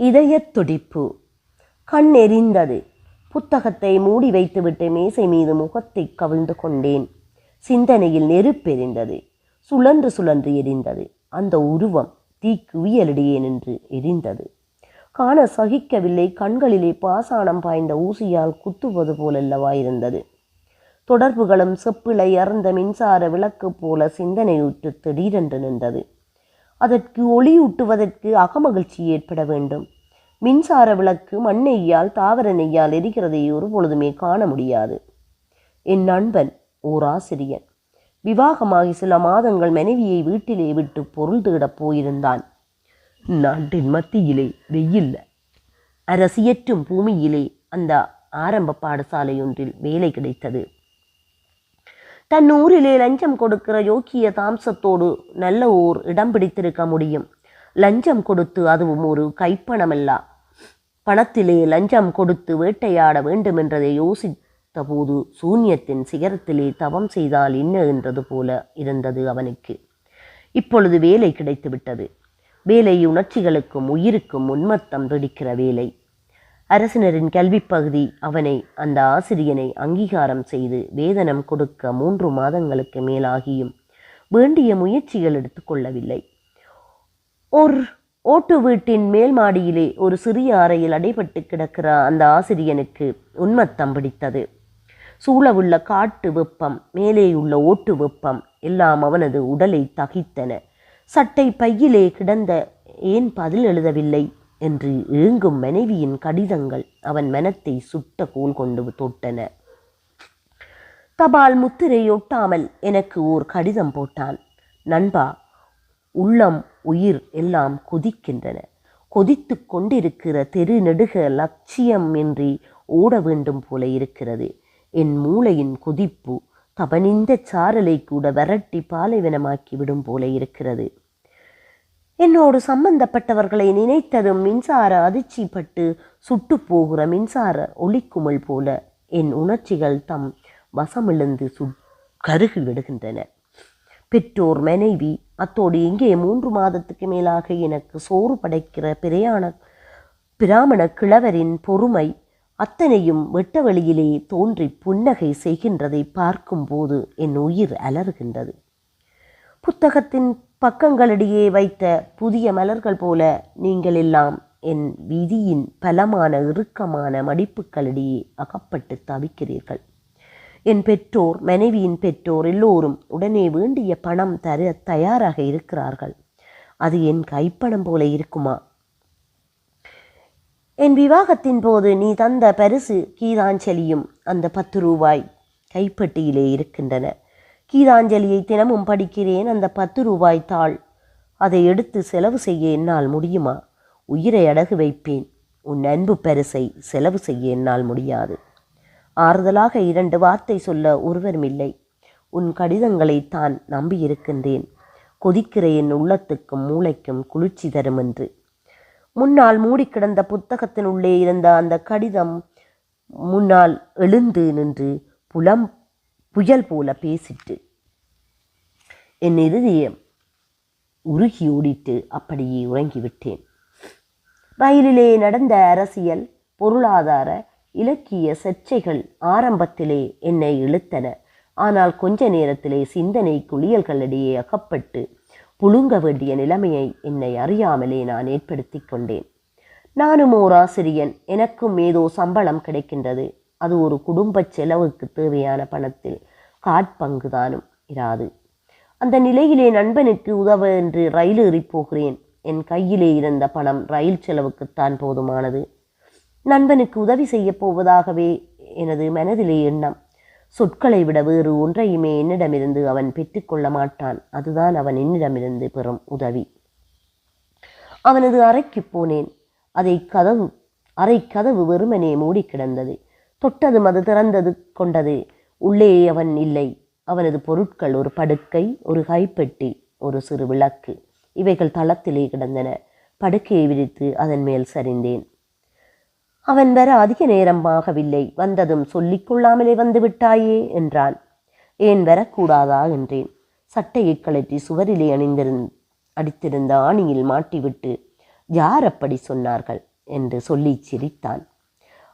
இதயத் துடிப்பு கண் எரிந்தது. புத்தகத்தை மூடி வைத்துவிட்டு மேசை மீது முகத்தை கவிழ்ந்து கொண்டேன். சிந்தனையில் நெருப்பெரிந்தது சுழன்று சுழன்று எரிந்தது. அந்த உருவம் தீக்கு நின்று எரிந்தது. காண சகிக்கவில்லை. கண்களிலே பாசாணம் பாய்ந்த ஊசியால் குத்துவது போலல்லவா இருந்தது. தொடர்புகளும் செப்பிளை அறந்த மின்சார விளக்கு போல சிந்தனையுற்று திடீரென்று நின்றது. அதற்கு ஒளியூட்டுவதற்கு அகமகிழ்ச்சி ஏற்பட வேண்டும். மின்சார விளக்கு மண்ணெய்யால் தாவர நெய்யால் எரிகிறதை ஒரு பொழுதுமே காண முடியாது. என் நண்பன் ஓர் ஆசிரியன் விவாகமாகி சில மாதங்கள் மனைவியை வீட்டிலே விட்டு பொருள் தேடப் போயிருந்தான். நாட்டின் மத்தியிலே வெயில்ல. அரசியற்றும் பூமியிலே அந்த ஆரம்ப பாடசாலையொன்றில் வேலை கிடைத்தது. தன் ஊரிலே லஞ்சம் கொடுக்கிற யோக்கிய தாம்சத்தோடு நல்ல ஓர் இடம் பிடித்திருக்க முடியும். லஞ்சம் கொடுத்து அதுவும் ஒரு கைப்பணமல்ல. பணத்திலே லஞ்சம் கொடுத்து வேட்டையாட வேண்டுமென்றதை யோசித்த போது சூன்யத்தின் சிகரத்திலே தவம் செய்தால் என்ன என்றது போல இருந்தது அவனுக்கு. இப்பொழுது வேலை கிடைத்துவிட்டது. வேலை உணர்ச்சிகளுக்கும் உயிருக்கும் உன்மத்தம் பிடிக்கிற வேலை. அரசினரின் கல்விப்பகுதி அவனை அந்த ஆசிரியனை அங்கீகாரம் செய்து வேதனம் கொடுக்க மூன்று மாதங்களுக்கு மேலாகியும் வேண்டிய முயற்சிகள் எடுத்துக்கொள்ளவில்லை ஒரு ஓட்டு வீட்டின் மேல் மாடியிலே ஒரு சிறிய அறையில் அடைபட்டு கிடக்கிற அந்த ஆசிரியனுக்கு உண்மத்தம் பிடித்தது. சூழவுள்ள காட்டு வெப்பம் மேலேயுள்ள ஓட்டு வெப்பம் எல்லாம் அவனது உடலை தகித்தன. சட்டை பையிலே கிடந்த ஏன் பதில் எழுதவில்லை? என்று ஏங்கும் மனைவியின் கடிதங்கள் அவன் மனத்தை சுட்ட கோல் கொண்டு தொட்டன. தபால் முத்திரையொட்டாமல் எனக்கு ஓர் கடிதம் போட்டான். நண்பா உள்ளம் உயிர் எல்லாம் கொதிக்கின்றன. கொதித்து கொண்டிருக்கிற தெரு நெடுக லட்சியம் இன்றி ஓட வேண்டும் போல இருக்கிறது. என் மூளையின் கொதிப்பு தபனிந்த சாரலை கூட விரட்டி பாலைவனமாக்கி விடும் போல இருக்கிறது. என்னோடு சம்பந்தப்பட்டவர்களை நினைத்ததும் மின்சார அதிர்ச்சிப்பட்டு சுட்டு போகிற மின்சார ஒளிக்குமல் போல என் உணர்ச்சிகள் தம் வசமிழந்து சு கருகி விடுகின்றன. பெற்றோர் மனைவி அத்தோடு இங்கே மூன்று மாதத்துக்கு மேலாக எனக்கு சோறு படைக்கிற பிரயாண பிராமண கிழவரின் பொறுமை அத்தனையும் வெட்ட வழியிலே தோன்றி புன்னகை செய்கின்றதை பார்க்கும்போது என் உயிர் அலறுகின்றது. புத்தகத்தின் பக்கங்களிடையே வைத்த புதிய மலர்கள் போல நீங்கள் எல்லாம் என் விதியின் பலமான இறுக்கமான மடிப்புகளிடையே அகப்பட்டு தவிக்கிறீர்கள். என் பெற்றோர் மனைவியின் பெற்றோர் எல்லோரும் உடனே வேண்டிய பணம் தர தயாராக இருக்கிறார்கள். அது என் கைப்பணம் போல இருக்குமா? என் விவாகத்தின் போது நீ தந்த பரிசு கீதாஞ்சலியும் அந்த பத்து ரூபாய் கைப்பட்டியிலே இருக்கின்றன. கீதாஞ்சலியை தினமும் படிக்கிறேன் அந்த பத்து ரூபாய் தாள். அதை எடுத்து செலவு செய்ய என்னால் முடியுமா? உயிரை அடகு வைப்பேன். உன் அன்பு பரிசை செலவு செய்ய என்னால் முடியாது. ஆறுதலாக இரண்டு வார்த்தை சொல்ல ஒருவரும் இல்லை. உன் கடிதங்களை தான் நம்பியிருக்கின்றேன். கொதிக்கிற என் உள்ளத்துக்கும் மூளைக்கும் குளிர்ச்சி தரும் என்று. முன்னால் மூடி கிடந்த புத்தகத்தின் உள்ளே இருந்த அந்த கடிதம் முன்னால் எழுந்து நின்று புலம் புயல் போல பேசிட்டு என் இருதயம் உருகி ஓடிட்டு அப்படியே உறங்கிவிட்டேன். ரயிலிலே நடந்த அரசியல் பொருளாதார இலக்கிய சர்ச்சைகள் ஆரம்பத்திலே என்னை இழுத்தன. ஆனால் கொஞ்ச நேரத்திலே சிந்தனை குளியல்களிடையே அகப்பட்டு புழுங்க வேண்டிய நிலைமையை என்னை அறியாமலே நான் ஏற்படுத்தி கொண்டேன். நானும் ஓர் ஆசிரியன். எனக்கும் ஏதோ சம்பளம் கிடைக்கின்றது. அது ஒரு குடும்ப செலவுக்கு தேவையான பணத்தில் காட்பங்குதானும் இராது. அந்த நிலையிலே நண்பனுக்கு உதவ என்று ரயில் ஏறி போகிறேன். என் கையிலே இருந்த பணம் ரயில் செலவுக்குத்தான் போதுமானது. நண்பனுக்கு உதவி செய்யப் போவதாகவே எனது மனதிலே எண்ணம். சொற்களை விட வேறு ஒன்றையுமே என்னிடமிருந்து அவன் பெற்றுக்கொள்ள மாட்டான். அதுதான் அவன் என்னிடமிருந்து பெறும் உதவி. அவனது அறைக்கு போனேன். அதை கதவு அறை கதவு வெறுமனே மூடி கிடந்தது. தொட்டதும் அது திறந்தது கொண்டது. உள்ளே அவன் இல்லை. அவனது பொருட்கள் ஒரு படுக்கை ஒரு கைப்பெட்டி ஒரு சிறு விளக்கு. இவைகள் தளத்திலே கிடந்தன. படுக்கையை விரித்து அதன் மேல் சரிந்தேன். அவன் வர அதிக நேரம் ஆகவில்லை. வந்ததும் சொல்லிக்கொள்ளாமலே வந்து விட்டாயே என்றான். ஏன் வரக்கூடாதா என்றேன். சட்டையை கழற்றி சுவரிலே அணிந்திருந் அடித்திருந்த ஆணியில் மாட்டிவிட்டு யார் அப்படி சொன்னார்கள்? என்று சொல்லி சிரித்தான்.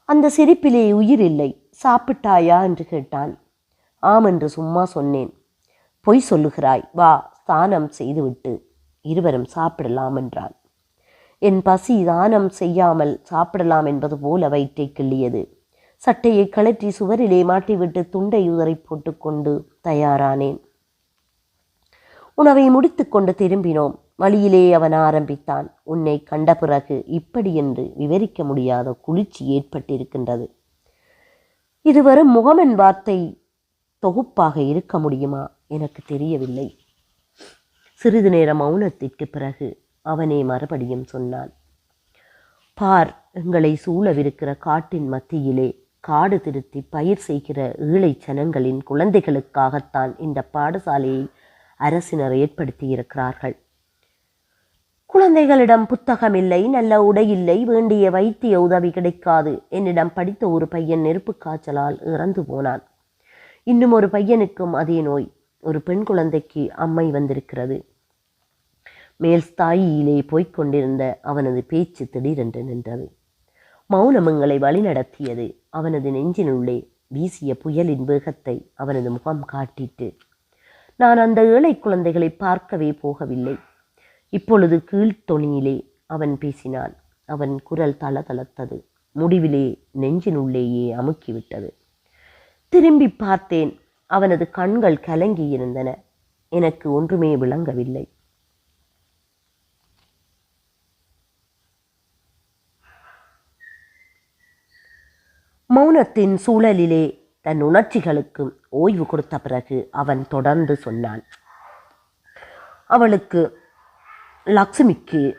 அந்த சிரிப்பிலே உயிர் இல்லை சாப்பிட்டாயா? என்று கேட்டான் ஆம் என்று சும்மா சொன்னேன். பொய் சொல்லுகிறாய். வா ஸ்தானம் செய்துவிட்டு. இருவரும் சாப்பிடலாம் என்றான் என் பசி தானம் செய்யாமல் சாப்பிடலாம் என்பது போல வயிற்றை கிள்ளியது. சட்டையை கழற்றி சுவரிலே மாட்டிவிட்டு துண்டை உதறி போட்டுக்கொண்டு தயாரானேன். உணவை முடித்துக்கொண்டு திரும்பினோம். வழியிலே அவன் ஆரம்பித்தான். உன்னை கண்ட பிறகு இப்படி என்று விவரிக்க முடியாத குளிர்ச்சி ஏற்பட்டிருக்கின்றது. இது வெறும் முகமன் வார்த்தை தொகுப்பாக இருக்க முடியுமா? எனக்கு தெரியவில்லை. சிறிது நேர மௌனத்திற்கு பிறகு அவனே மறுபடியும் சொன்னான். பார் எங்களை சூழவிருக்கிற காட்டின் மத்தியிலே காடு திருத்தி பயிர் செய்கிற ஈழை ஜனங்களின் குழந்தைகளுக்காகத்தான் இந்த பாடசாலையை அரசினர் ஏற்படுத்தியிருக்கிறார்கள். குழந்தைகளிடம் புத்தகம் இல்லை நல்ல உடை இல்லை வேண்டிய வைத்திய உதவி கிடைக்காது. என்னிடம் படித்த ஒரு பையன் நெருப்பு காய்ச்சலால் இறந்து போனான். இன்னும் ஒரு பையனுக்கும் அதே நோய். ஒரு பெண் குழந்தைக்கு அம்மை வந்திருக்கிறது. மேல் ஸ்தாயியிலே போய்க் கொண்டிருந்த அவனது பேச்சு திடீரென்று நின்றது. மௌனம் எங்களை வழிநடத்தியது. அவனது நெஞ்சினுள்ளே வீசிய புயலின் வேகத்தை அவனது முகம் காட்டிட்டு நான் அந்த ஏழை குழந்தைகளை பார்க்கவே போகவில்லை. இப்பொழுது கீழ்த்தொனியிலே அவன் பேசினான். அவன் குரல் தளதளத்தது. முடிவிலே நெஞ்சினுள்ளேயே அமுக்கிவிட்டது. திரும்பி பார்த்தேன் அவனது கண்கள் கலங்கி இருந்தன எனக்கு ஒன்றுமே விளங்கவில்லை. மௌனத்தின் சூழலிலே தன் உணர்ச்சிகளுக்கு ஓய்வு கொடுத்த பிறகு அவன் தொடர்ந்து சொன்னான். அவளுக்கு லக்ஷ்மிக்கு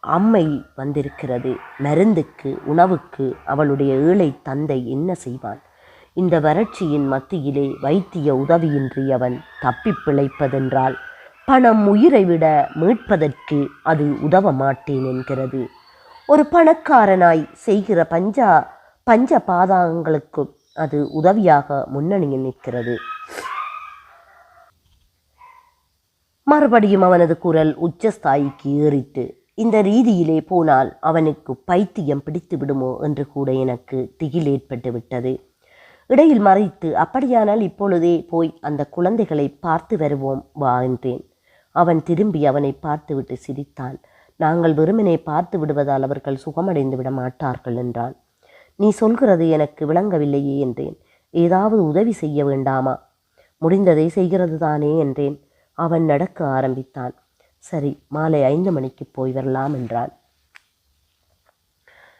அம்மை வந்திருக்கிறது. மருந்துக்கு உணவுக்கு அவளுடைய ஏழை தந்தை என்ன செய்வான்? இந்த வறட்சியின் மத்தியிலே வைத்திய உதவியின்றி அவன் தப்பிப் பிழைப்பதென்றால் பணம் உயிரை விட மீட்பதற்கு அது உதவ மாட்டேன் என்கிறது. ஒரு பணக்காரனாய் செய்கிற பஞ்சா பஞ்ச பாதங்களுக்கு அது உதவியாக முன்னணியில் நிற்கிறது. மறுபடியும் அவனது குரல் உச்சஸ்தாயிக்கு ஏறிட்டு இந்த ரீதியிலே போனால் அவனுக்கு பைத்தியம் பிடித்து விடுமோ என்று கூட எனக்கு திகில் ஏற்பட்டு விட்டது. இடையில் மறைத்து அப்படியானால் இப்பொழுதே போய் அந்த குழந்தைகளை பார்த்து வருவோம் வா என்றேன். அவன் திரும்பி அவனை பார்த்துவிட்டு சிரித்தான். நாங்கள் வெறுமனே பார்த்து விடுவதால் அவர்கள் சுகமடைந்து விட மாட்டார்கள் என்றான். நீ சொல்கிறது எனக்கு விளங்கவில்லையே என்றேன். ஏதாவது உதவி செய்ய வேண்டாமா? முடிந்ததை செய்கிறது தானே என்றேன். அவன் நடக்க ஆரம்பித்தான். சரி மாலை ஐந்து மணிக்கு போய் வரலாம் என்றான்.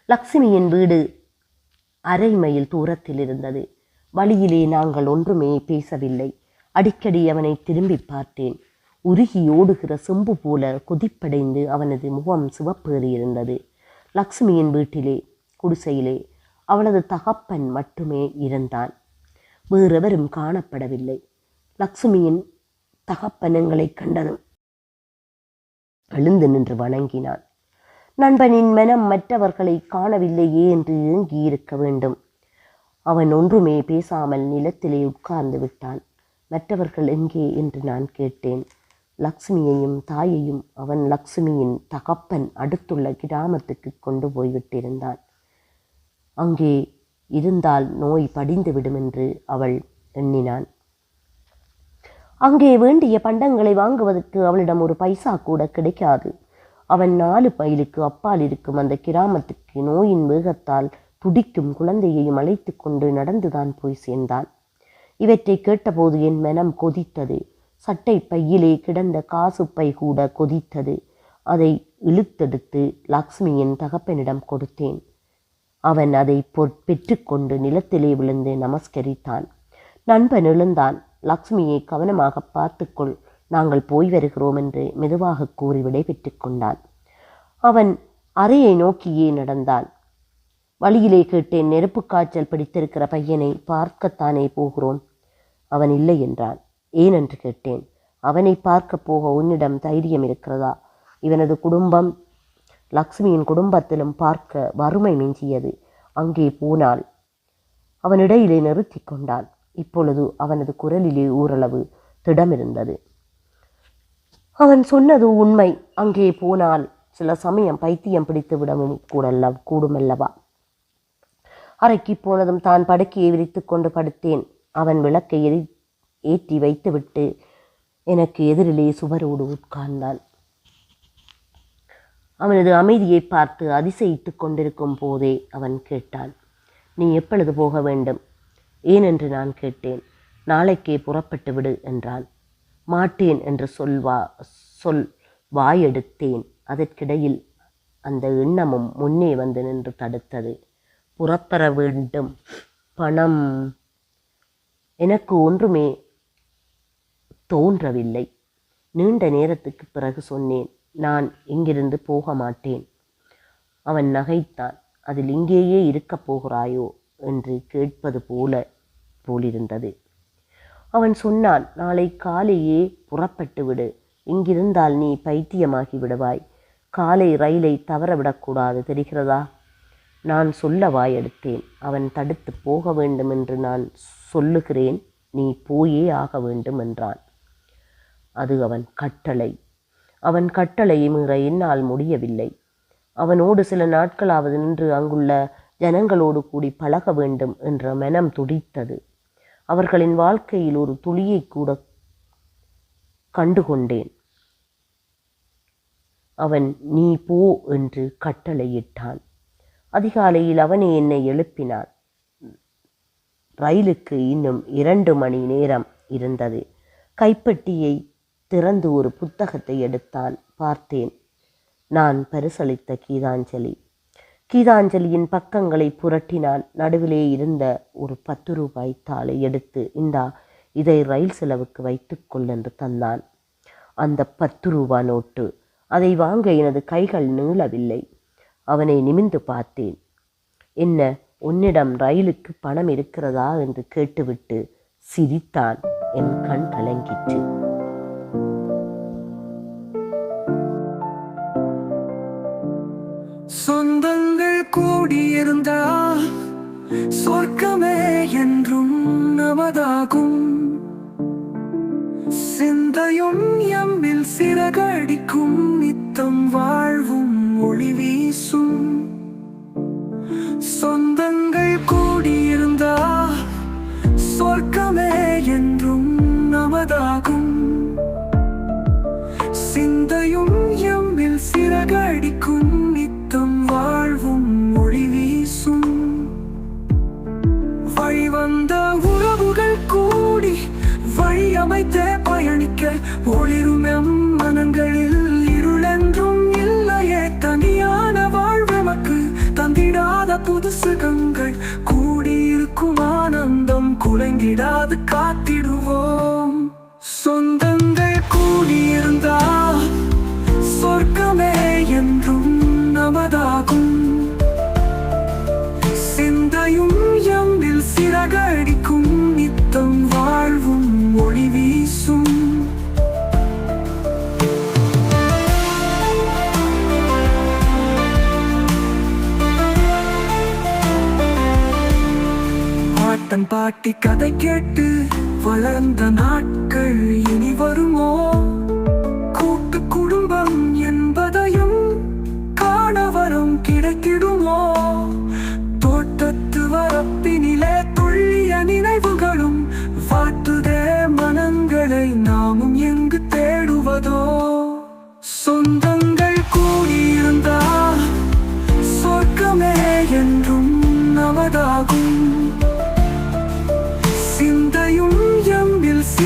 லக்ஷ்மியின் வீடு அரை மைல் தூரத்தில் இருந்தது. வழியிலே நாங்கள் ஒன்றுமே பேசவில்லை. அடிக்கடி அவனை திரும்பி பார்த்தேன். உருகி ஓடுகிற செம்பு போல கொதிப்படைந்து அவனது முகம் சிவப்பேறியிருந்தது. லக்ஷ்மியின் வீட்டிலே குடிசையிலே அவளது தகப்பன் மட்டுமே இருந்தான். வேறெவரும் காணப்படவில்லை. லக்ஷ்மியின் தகப்பனங்களை கண்டதும் எழுந்து நின்று வணங்கினான். நண்பனின் மனம் மற்றவர்களை காணவில்லையே என்று ஏங்கியிருக்க வேண்டும். அவன் ஒன்றுமே பேசாமல் நிலத்திலே உட்கார்ந்து விட்டான். மற்றவர்கள் எங்கே என்று நான் கேட்டேன். லக்ஷ்மியையும் தாயையும் அவன் லக்ஷ்மியின் தகப்பன் அடுத்துள்ள கிராமத்துக்கு கொண்டு போய்விட்டிருந்தான். அங்கே இருந்தால் நோய் படிந்துவிடும் என்று அவள் எண்ணினான். அங்கே வேண்டிய பண்டங்களை வாங்குவதற்கு அவளிடம் ஒரு பைசா கூட கிடைக்காது. அவன் நாலு பைலுக்கு அப்பால் இருக்கும் அந்த கிராமத்துக்கு நோயின் வேகத்தால் துடிக்கும் குழந்தையையும் அழைத்து கொண்டு நடந்துதான் போய் சேர்ந்தான். இவற்றை கேட்டபோது என் மனம் கொதித்தது. சட்டை பையிலே கிடந்த காசு பை கூட கொதித்தது. அதை இழுத்தெடுத்து லக்ஷ்மியின் தகப்பனிடம் கொடுத்தேன். அவன் அதை பொற் பெற்றுக்கொண்டு நிலத்திலே விழுந்து நமஸ்கரித்தான். நண்பன் எழுந்தான். லக்ஷ்மியை கவனமாக பார்த்துக்கொள். நாங்கள் போய் வருகிறோம் என்று மெதுவாக கூறி விடைபெற்று கொண்டான் அவன் அறையை நோக்கியே நடந்தான். வழியிலே கேட்டேன் நெருப்பு காய்ச்சல் பிடித்திருக்கிற பையனை பார்க்கத்தானே போகிறோம்? அவன் இல்லை என்றான். ஏனென்று கேட்டேன். அவனை பார்க்க போக உன்னிடம் தைரியம் இருக்கிறதா? இவனது குடும்பம் லக்ஷ்மியின் குடும்பத்திலும் பார்க்க வறுமை மிஞ்சியது. அங்கே போனால்? அவன் இடையிலே நிறுத்தி கொண்டான். இப்பொழுது அவனது குரலிலே ஓரளவு திடமிருந்தது. அவன் சொன்னது உண்மை. அங்கே போனால் சில சமயம் பைத்தியம் பிடித்து விடவும் கூடல்ல கூடுமல்லவா? அறைக்கு போனதும் தான் படுக்கையை விரித்து கொண்டு படுத்தேன். அவன் விளக்கை எரி ஏற்றி வைத்துவிட்டு எனக்கு எதிரிலே சுவரோடு உட்கார்ந்தான். அவனது அமைதியை பார்த்து அதிசயித்துக் கொண்டிருக்கும் போதே அவன் கேட்டான் நீ எப்பொழுது போக வேண்டும்? ஏனென்று நான் கேட்டேன். நாளைக்கே புறப்பட்டு விடு என்றான். மாட்டேன் என்று சொல்வா சொல் வாயெடுத்தேன். அதற்கிடையில் அந்த எண்ணமும் முன்னே வந்து நின்று தடுத்தது. புறப்பெற வேண்டும். பணம். எனக்கு ஒன்றுமே தோன்றவில்லை. நீண்ட நேரத்துக்கு பிறகு சொன்னேன் நான் இங்கிருந்து போக மாட்டேன். அவன் நகைத்தான். அதில் இங்கேயே இருக்கப் போகிறாயோ? என்று கேட்பது போல போலிருந்தது. அவன் சொன்னான் நாளை காலையே புறப்பட்டு விடு. இங்கிருந்தால் நீ பைத்தியமாகி விடுவாய். காலை ரயிலை தவறவிடக்கூடாது தெரிகிறதா? நான் சொல்ல வாயெடுத்தேன். அவன் தடுத்து போக வேண்டும் என்று நான் சொல்லுகிறேன். நீ போயே ஆக வேண்டும் என்றான். அது அவன் கட்டளை. அவன் கட்டளை மீற என்னால் முடியவில்லை. அவனோடு சில நாட்களாவது நின்று அங்குள்ள ஜனங்களோடு கூடி பழக வேண்டும் என்ற மனம் துடித்தது. அவர்களின் வாழ்க்கையில் ஒரு துளியை கூட கண்டுகொண்டேன். அவன் நீ போ என்று கட்டளையிட்டான். அதிகாலையில் அவனே என்னை எழுப்பினான். ரயிலுக்கு இன்னும் இரண்டு மணி நேரம் இருந்தது. கைப்பெட்டியை திறந்து ஒரு புத்தகத்தை எடுத்தான். பார்த்தேன். நான் பரிசளித்த கீதாஞ்சலி. கீதாஞ்சலியின் பக்கங்களை புரட்டினான் நடுவிலே இருந்த ஒரு பத்து ரூபாய் தாளை எடுத்து இந்தா இதை ரயில் செலவுக்கு வைத்துக்கொள் என்று தந்தான். அந்த பத்து ரூபா நோட்டு அதை வாங்க எனது கைகள் நீளவில்லை. அவனை நிமிந்து பார்த்தேன். என்ன உன்னிடம் ரயிலுக்கு பணம் இருக்கிறதா என்று கேட்டுவிட்டு சிரித்தான். என் கண் கலங்கிற்று. இருந்தா சொர்க்கமே என்றும் நமதாகும். சிந்தையும் எம்மில் சிறகடிக்கும் நித்தம் வாழ்வும் ஒளி வீசும். சொந்தங்கள் கூடியிருந்தா சொர்க்கமே என்றும் நமதாகும். சிந்தையும் எம்மில் சிறகடி பயணிக்க ஒளிரும் எம் மனங்களில் இருளென்றும் இல்லையே. தனியான வாழ்வெமக்கு தந்திடாத புது சுகங்கள் கூடியிருக்கும் ஆனந்தம் குலங்கிடாது காத்திட தன் பாட்டி கதை கேட்டு வளர்ந்த நாட்கள் இனி வருமோ? கூட்டு குடும்பம் என்பதையும் காணவரும் கிடைத்திடுமோ? தோட்டத்து வரப்பினிலே துள்ளிய நினைவுகளும் வாட்டுதே மனங்களை நாமும் எங்கு தேடுவதோ?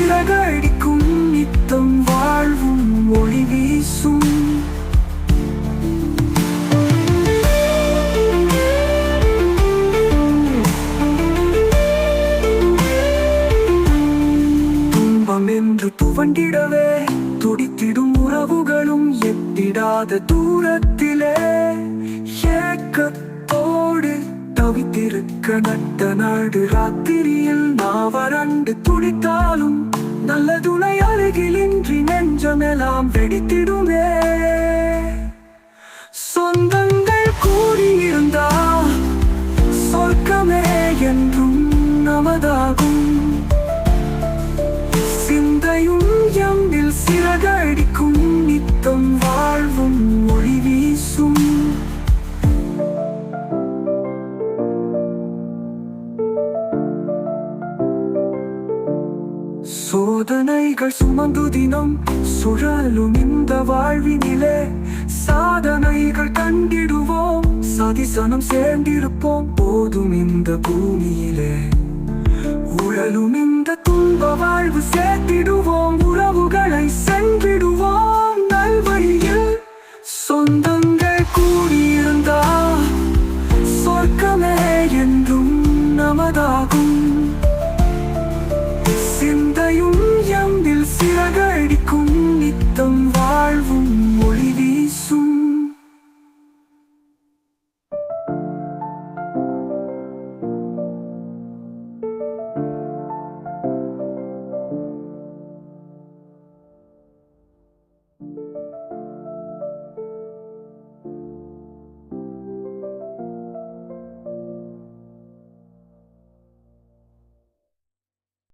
சிறகடிக்கும் நித்தம் வாழ்வும் ஒளி வீசும். துன்பம் என்று துவண்டிடவே துடித்திடும் உறவுகளும் எட்டிடாத தூரத்திலே. ஏக்கத்தோடு தவித்திருக்க நட்ட நாடு ராத்திரியில் நாவரண்டு துடித்தாலும் நல்ல துணை அருகிலின்றி நெஞ்சமெல்லாம் வெடித்திடுமே. சொந்தங்கள் கூறியிருந்தா சொர்க்கமே என்றும் நமதாகும். சோதனைகள் சுமந்து தினம் சுழலும் இந்த வாழ்வினிலே சாதனைகள் கண்டிடுவோம் சதிசனம் சேர்ந்திருப்போம். போதும் இந்த பூமியிலே. உழலும் இந்த துன்ப வாழ்வு சேர்த்திடுவோம் உறவுகளை சென்றிடுவோம்.